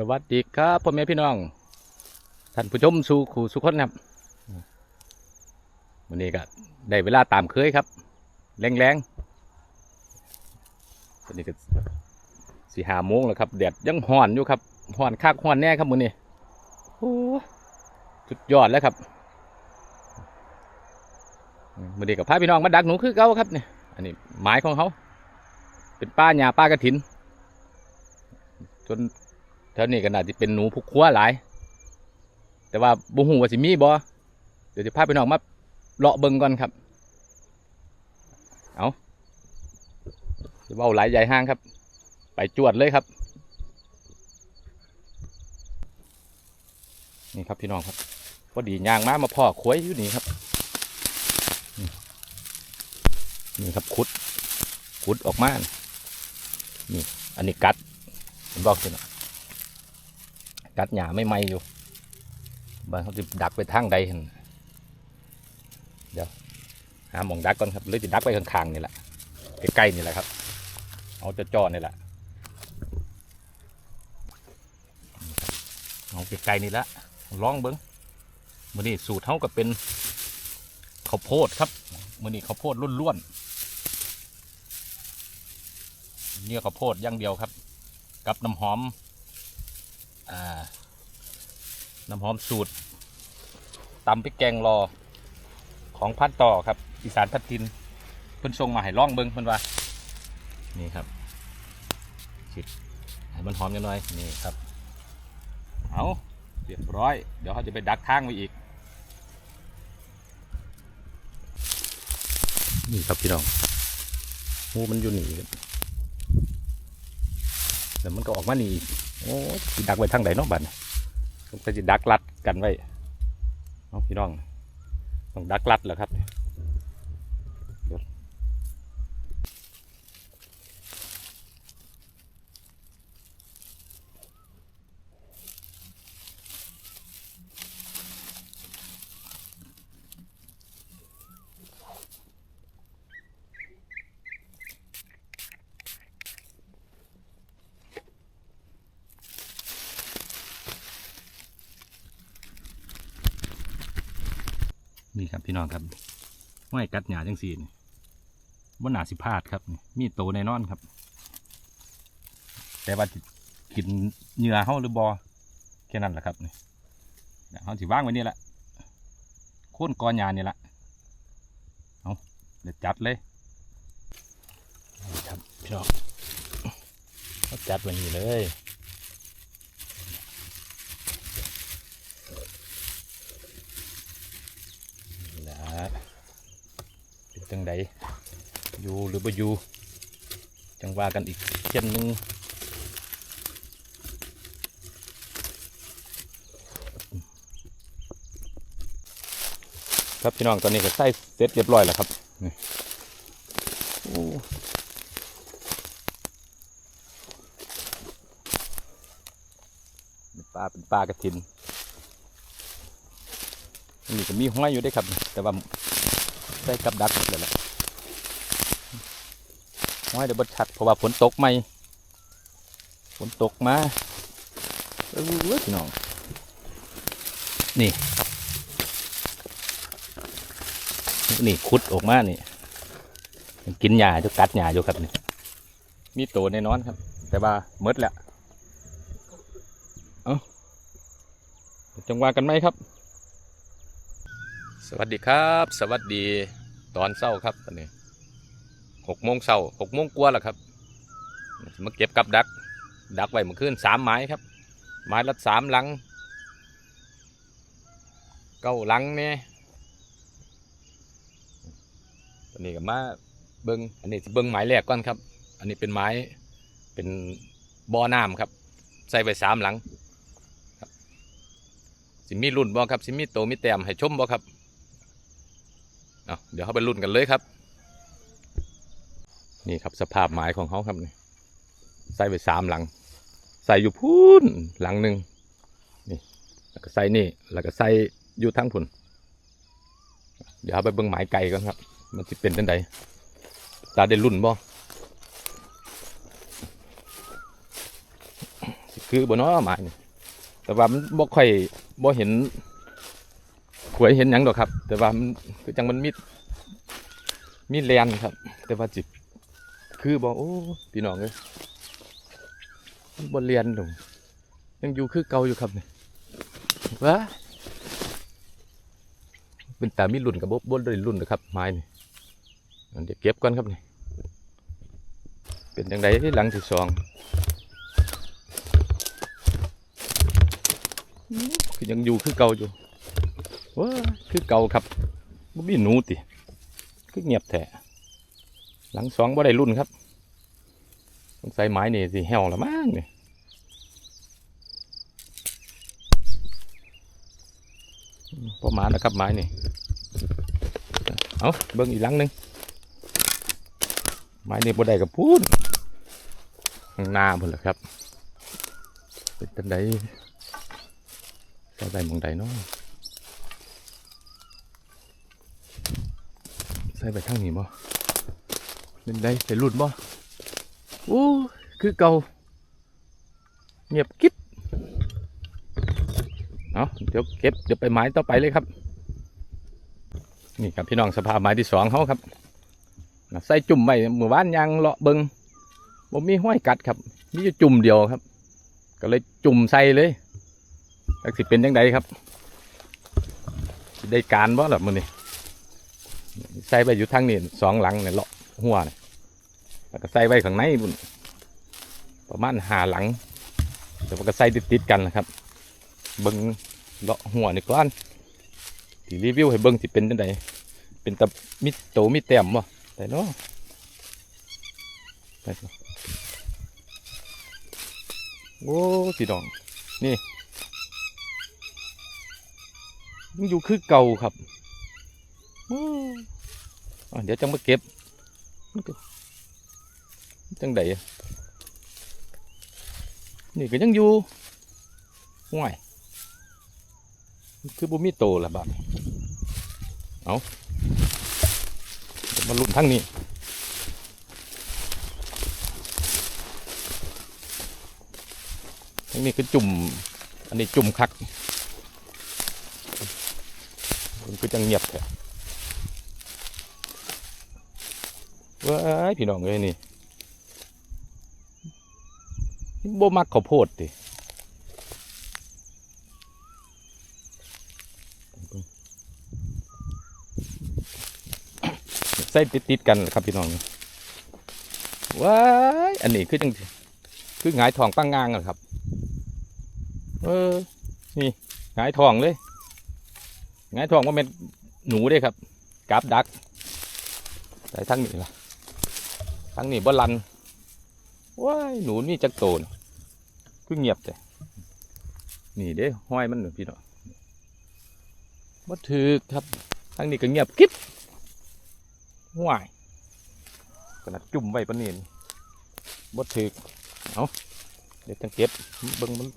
สวัสดีครับพ่อแม่พี่น้อง ท่านผู้ชมสู่ขู่สุขคนครับวันนี้ก็ได้เวลาตามเคยครับแรงๆวันนี้ก็สี่ห้าโมงแล้วครับแดดยังห่อนอยู่ครับห่อนคักห่อนแน่ครับมื้อนี้โอ้สุดยอดแล้วครับมื้อนี้กับพาพี่น้องมาดักหนูคือเก่าครับเนี่ยอันนี้หมายของเขาเป็นป้าหญ้าป้ากระถินจน แถวนี้ก็น่าจะเป็นหนูผู้ครัวหลาย แต่ว่าบุหูว่าสิมีบ่เดี๋ยวจะพาไปน้องมาเลาะเบิ่งก่อนครับ เอาจะเว้าหลายใหญ่ห้างครับ ไปจวดเลยครับ นี่ครับพี่น้องครับพอดีย่างมามาพ่อควยอยู่นี่ครับ นี่ครับคุดคุดออกมา นี่อันนี้กัดผมบอกสินะ กัดหญ้าไม่ไหมอยู่บางเขาจะดักไปทางใดเห็นเดี๋ยวหาหมองดักก่อนครับหรือจะดักไปข้างๆนี่แหละใกล้ๆนี่แหละครับ เอาจะจอนี่แหละเอาใกล้ๆนี่ละลองเบิ้งมือนี้สูตรเท่ากับเป็นข้าวโพดครับมือนี้ข้าวโพดล้วนๆเนื้อข้าวโพดย่างเดียวครับ กับน้ำหอม น้ำหอมสูตรตำพริกแกงรอของพัดต่อครับอีสานพัดทินเพิ่นส่งมาให้ล่องเบิ้งเพิ่นว่า นี่ครับชิดให้มันหอมกันหน่อยนี่ครับเอาเรียบร้อย เดี๋ยวเขาจะไปดักทางไว้อีก นี่ครับพี่น้องงูมันอยู่นี่แล้วมันก็ออกมาหนีอีก โอ้สิดักไว้ทางไหนเนาะบัดนี้ต้องไปสิดักลัดกันไว้เอาพี่น้อง ต้องดักลัดเหรอครับ นี่ครับพี่น้องครับห้อยกัดหยาจังสี่นี่ว่าหนาสิพลาดครับ มีโตแน่นอนครับ แต่ว่าสิกินเหงื่อเขาหรือบอแค่นั้นแหละครับนี่เดี๋ยวเขาสิว่างไว้นี่แหละโค่นกอหยานี่แหละเอาเดี๋ยวจัดเลยครับพี่น้องเขาจัดไว้นี่เลย นะเป็น จังใดอยู่หรือบ่อยู่จังว่ากันอีกเช่นหนึงครับพี่น้องตอนนี้ก็ใส่เสร็จเรียบร้อยแล้วครับนี่โอ้เป็นปลาเป็นปลากระทินนี่ก็มีห้อยอยู่ได้ครับ แต่ว่า ได้กับดักหมดเลยแหละห้อยเดี๋ยวบดชัดเพราะว่าฝนตกไหมฝนตกมาเออพี่น้อง นี่นี่คุดออกมานี่มันกินหญ้าจะกัดหญ้าอยู่ครับนี่มีโตแน่นอนครับ แต่ว่าเมดแล้ว เอาจังหว่ากันไหมครับ สวัสดีครับ สวัสดีตอนเช้าครับตอนนี้หกโมงเช้าหกโมงกว่าแล้วครับมาเก็บกับดัก ดักไว้เมื่อคืนสามไม้ครับ ไม้ละสามหลัง เก้าหลังเนี่ยตอนนี้ก็มาเบิงอันนี้สิเบิงไม้แรกก่อนครับ อันนี้เป็นไม้เป็นบ่อน้ำครับ ใส่ไว้สามหลังสิมีรุ่นบ่ครับสิมีโตมีแต้มให้ชมบ่ครับ เดี๋ยวเขาไปรุ่นกันเลยครับ นี่ครับสภาพไม้ของเขาครับนี่ใส่ไปสามหลัง ใส่อยู่พูนหลังหนึ่งนี่แล้วก็ใส่นี่แล้วก็ใส่อยู่ทั้งผุนเดี๋ยวเอาไปเบิ่งไม้ไก่ก่อนครับ มันจะเป็นจังไดตาได้รุ่นบ่คือบ่เนาะหมายแต่ว่ามันบ่ค่อยบ่เห็นขวยเห็นหยังดอกครับ แต่ว่ามันคือจังมันมี มีแลนครับ แต่ว่าจิคือบ่โอ้พี่น้องเอ้ยมันเรียนดอกยังอยู่คือเก่าอยู่ครับเนี่ยว้าเป็นแตามีรุ่นกับบ่บ่ได้รุ่นนะครับไม้นี่อันเดี๋ยวเก็บก่อนครับนี่เป็นจังไดหลังที่สองคือยังอยู่คือเก่าอยู่ว้าคือเก่าครับบ่มีหนูติ คือเงียบแท้หลังสองบ่ได้รุ่นครับสงสัยไม้นี่สิแห้วละมั้งนี่พอมาแล้วครับไม้นี่เอาเบิ่งอีกหลังหนึ่งไม้นี่บ่ได้กับพูดข้างหน้าพุ่นแหละครับ เป็นตันใดใส่ใบมองใดเนาะ ส่ใบข้างนี้บ่เป็นใดใส่รุ่นบ่โอ้คือเก่าเงียบกิ๊บเอาะเดี๋ยวเก็บเดี๋ยวไปไม้ต่อไปเลยครับ นี่ครับพี่น้องสภาพไม้ที่สองเขาครับใส่จุ่มไว้หมู่บ้านยางเลาะเบิงบ่มีห้อยกัดครับ มีจุ่มเดียวครับ ก็เลยจุ่มใส่เลยจักสิเป็นยังไงครับได้การบ่ล่ะมื้อนี้ ใส่ไปอยู่ทางนี้สองหลังเนี่ยเลาะหัวเนี่ยแล้วก็ใส่ไว้ข้างในบุ่นประมาณหาหลังแต่ว่าก็ใส่ติดๆกันนะครับเบิ้งเลาะหัวนี่ก่อนที่รีวิวให้เบิ้งสิเป็นยังไงเป็นตะมิโตมิแต้มบ่แต่เนาะได้เนาะโอ้พี่น้องยังอยู่คือเก่าครับอู้อะ เดี๋ยวจะมาเก็บจังไดนี่ก็ยังอยู่ห่วยคือบ่มีโตละบาดนี้เอามาลุ้นทั้งนี้ทั้งนี้คือจุ่ม อันนี้จุ่มคักมันก็จังเงียบแท้ ว้ายพี่น้องเอ้ยนี่บ่มักข้าวโพดติใส่ติดๆกันครับพี่น้องว้ายอันนี้คือจังคือหงายทองปั้งงางอะครับเออนี่หงายทองเลยไงายทองว่าเป็นหนูด้วยครับกราบดักแต่ทั้งนี้ล่ะ ทั้งนี้บ่ลันว้ายหนูนี่จักโตนคือเงียบแต่นี่เด้ห้อยมันหน่ะพี่น้องบ่ถือครับทั้งนี้ก็เงียบกิ๊บห้วยขนาดจุ่มไว้ปานนี่บ่ถือเอาเดี๋ยวจังเก็บเบิ่งมัน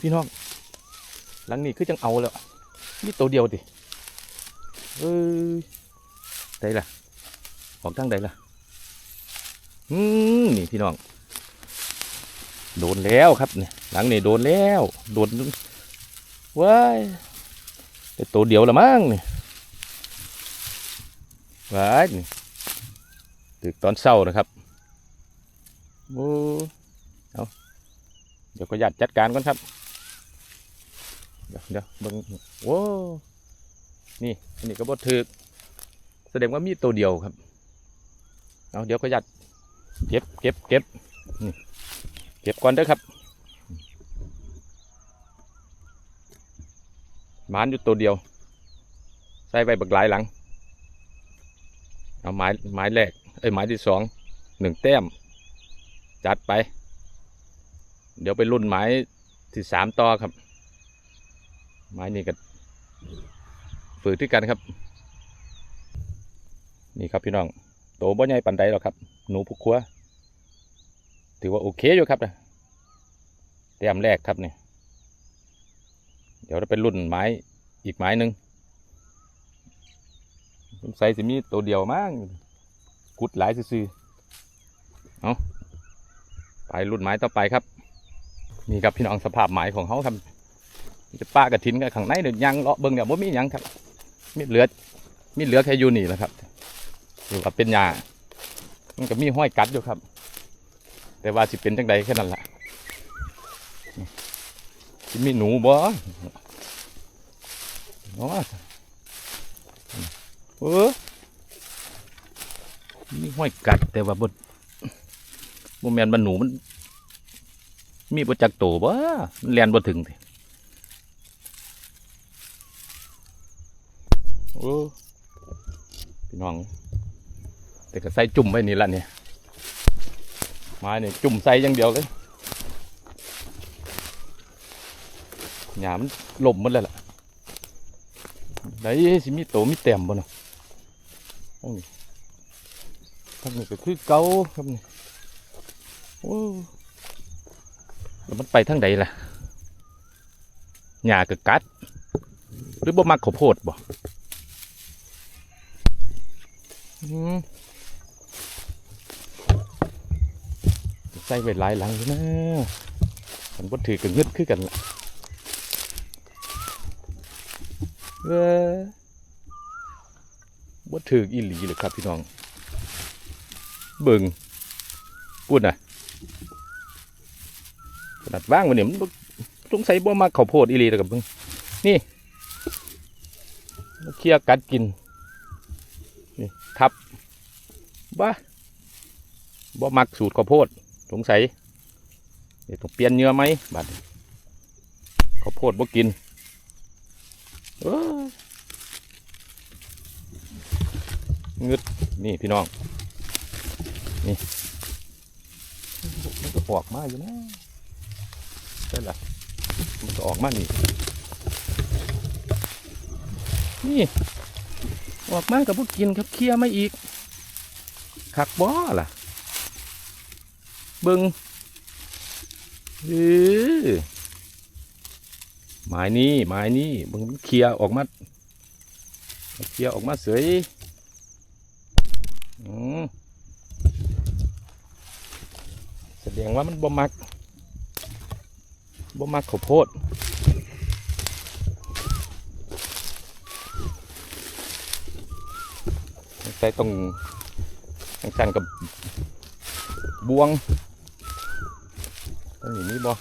พี่น้องหลังนี้คือจังเอาแล้วนี่ตัวเดียวดิเอ้ยไดล่ะ ออกทางใดล่ะ อืมนี่พี่น้อง โดนแล้วครับเนี่ยหลังนี้โดนแล้ว โดนว้ายแต่ตัวเดียวละมั้งนี่ว้ายนี่ตึกตอนเศร้านะครับโอ้เอาเดี๋ยวก็ยัดจัดการก่อนครับ เดี๋ยวเดี๋ยวเบิ่งโว้นี่อันนี้ก็บดถือแสดงว่ามีตัวเดียวครับ เอาเดี๋ยวก็ยัดเก็บเก็บเก็บเก็บก่อนเด้อครับหมานอยู่ตัวเดียว ใส่ใบบักหลายหลัง เอาไม้ไม้แรกเอ้ยไม้ที่สองหนึ่งแต้ม จัดไป เดี๋ยวไปรุ่นไม้ที่สามต่อครับ ไม้นี่ก็ฝืดด้วยกันครับ นี่ครับพี่น้อง โตบ่ใหญ่ปันใดหรอกครับ หนูพุกคัวถือว่าโอเคอยู่ครับนะแต้มแรกครับเนี่ยเดี๋ยวเราเป็นรุ่นไม้อีกไม้หนึ่งใส่สิมีตัวเดียวมั้งกุดหลายซื่อเอาไปรุ่นไม้ต่อไปครับ นี่ครับพี่น้องสภาพไม้ของเขาครับจะป้ากระถินกับข้างในเนี่ยยังเลาะเบิ่งเนี่ยว่มียังครับ มีเหลือมีเหลือแค่อยู่นี่แหละครับ หรือว่าเป็นหญ้ามันก็มีห้อยกัดอยู่ครับ แต่ว่าสิเป็นจังใดแค่นั้นแหละสิมีหนูบ่เนาะเออมีห้อยกัดแต่ว่าบดบ่แมนมันหนูมัน มีบ่จักโตบ่มันแลนบ่ถึงติโอ้พี่น้อง แต่ก็ใส่จุ่มไว้นี่ละเนี่ยไม้เนี่ยจุ่มใส่อย่างเดียวเลยหยามันหล่มมันเลยล่ะได้สิมีโตมีแต้มบ่เนาะโอ้ยทางนี้ก็คือเก่าครับนี่โอ้แล้วมันไปทางใดล่ะหญ้าก็กัด หรือบ่มักข้าวโพดบ่อืม ใส่ไว้หลายหลังอยู่นะมันบ่ถือกับเงึดคือกันละเออบ่ถืออีหลีเลยครับพี่น้อง เบิ่งพูดน่ะขนาดว่างวันนี้มันบ่สงสัยบ่มาข้าวโพดอีหลีแล้วกับเบิ่งนี่มาเคลียกัดกินนี่ทับบ้าบ่มักสูตรข้าวโพด สงสัยเดี๋ยวต้องเปลี่ยนเนื้อไหมบัดนี้ข้าวโพดบ่กินเอ้ยงึดนี่พี่น้อง นี่มันก็ออกมาอยู่นะใช่ละมันก็ออกมานี่นี่ออกมากับพวกกินครับเคลียร์มาอีกขักบ่ล่ะ เบิงเออไม้นี้ไม้นี้เบิงเคลียออกมาเคลียออกมาเสยอืมแสดงว่ามันบ่มักบ่มักข้าวโพดใส่ต้องต้องสั่นกับบวง ต้องอย่างนี้บ่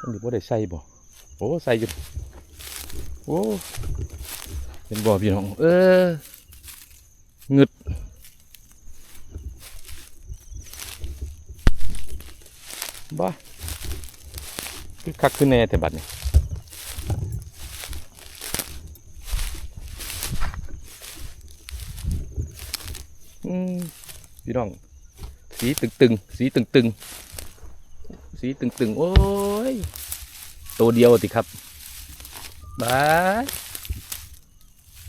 ต้องอยู่บ่ได้ใส่บ่โอ้ใส่อยู่โอ้เป็นบ่พี่น้อง เออเงึดบ่คือคักคือแน่แต่บัดนี้อืมพี่น้อง สีตึงตึงๆ สีตึงตึงๆสีตึงตึงๆ โอ้ย ตัวเดียวสิครับบาย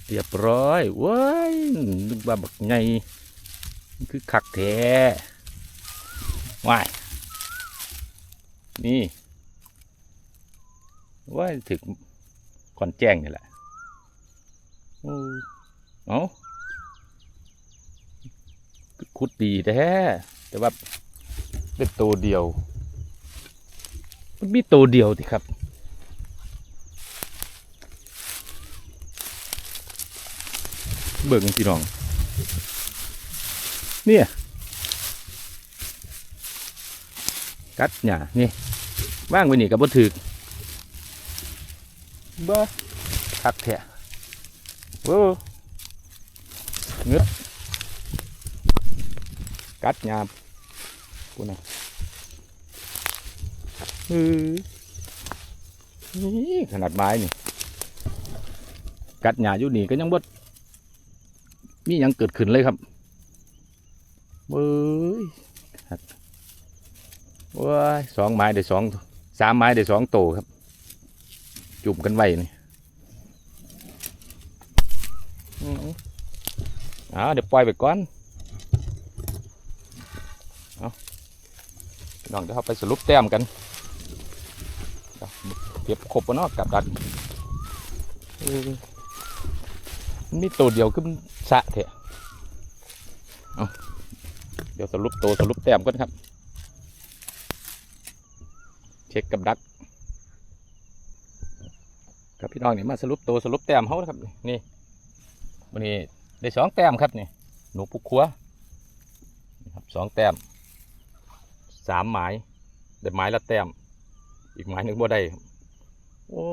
เรียบร้อยว้ยนึกว่าบักไงคือคักแท้ว้ายนี่ว้ายถึงก่อนแจ้งนี่แหละโอ้เอาคุดดีแท้ แต่ว่าเป็นตัวเดียวมันมีตัวเดียวสิครับ เบิ่งพี่น้อง เนี่ยกัดหยานี่ว่างไว้นี่กับบ่ถึกบ่คักแท้โว้เงึดกัดหยาบ กูนะเออนี่ขนาดไม้นี่ กัดหยาอยู่นี่ก็ยังบดมีหยังเกิดขึ้นเลยครับเบ้ยครับว้ายสองไม้ได้สองสามไม้ได้สองโตครับ จุ่มกันไว้นี่อือเอ่าเดี๋ยวปล่อยไปก่อน น้องเดี๋ยวเราไปสรุปแต้มกันเก็บครบปะเนาะกับดักมันมีตัวเดียวขึ้นสะเถอะเดี๋ยวสรุปตัวสรุปแต้มก่อนครับ เช็คกับดักครับพี่น้องนี่มาสรุปตัวสรุปแต้มเขาครับ นี่วันนี้ได้สองแต้มครับนี่หนูปุกขัวครับสองแต้ม สามหมายได้หมายละแต้ม อีกหมายหนึ่งบ่ได้โอ้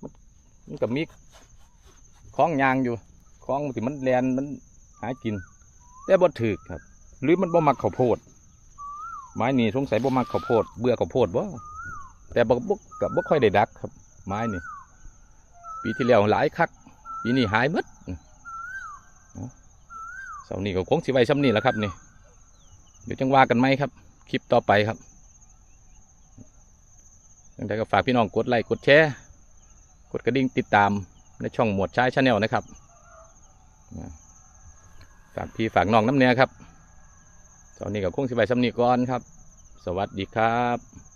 มันมันกับมีคล้องยางอยู่คล้องที่มันแลนมันหากิน แต่บ่ถือครับ หรือมันบ่มักข้าวโพดไม้นี่สงสัยบ่มักข้าวโพดเบื่อข้าวโพดบ่แต่บ่บ่กับบ่ค่อยได้ดักครับ ไม้นี่ปีที่แล้วหลายคักปีนี้หายหมดเอาเสาร์นี้ก็คงสิไว้ซ้ำนี่แหละครับนี่ เดี๋ยวจังว่ากันไหมครับ คลิปต่อไปครับยังไงก็ฝากพี่น้องกดไลค์กดแชร์กดกระดิ่งติดตามในช่องหมวดชายชาแนลนะครับ ฝากพี่ฝากน้องน้ำเนียครับตอนนี้กับคงสิไปสำนีก่อนครับ สวัสดีครับ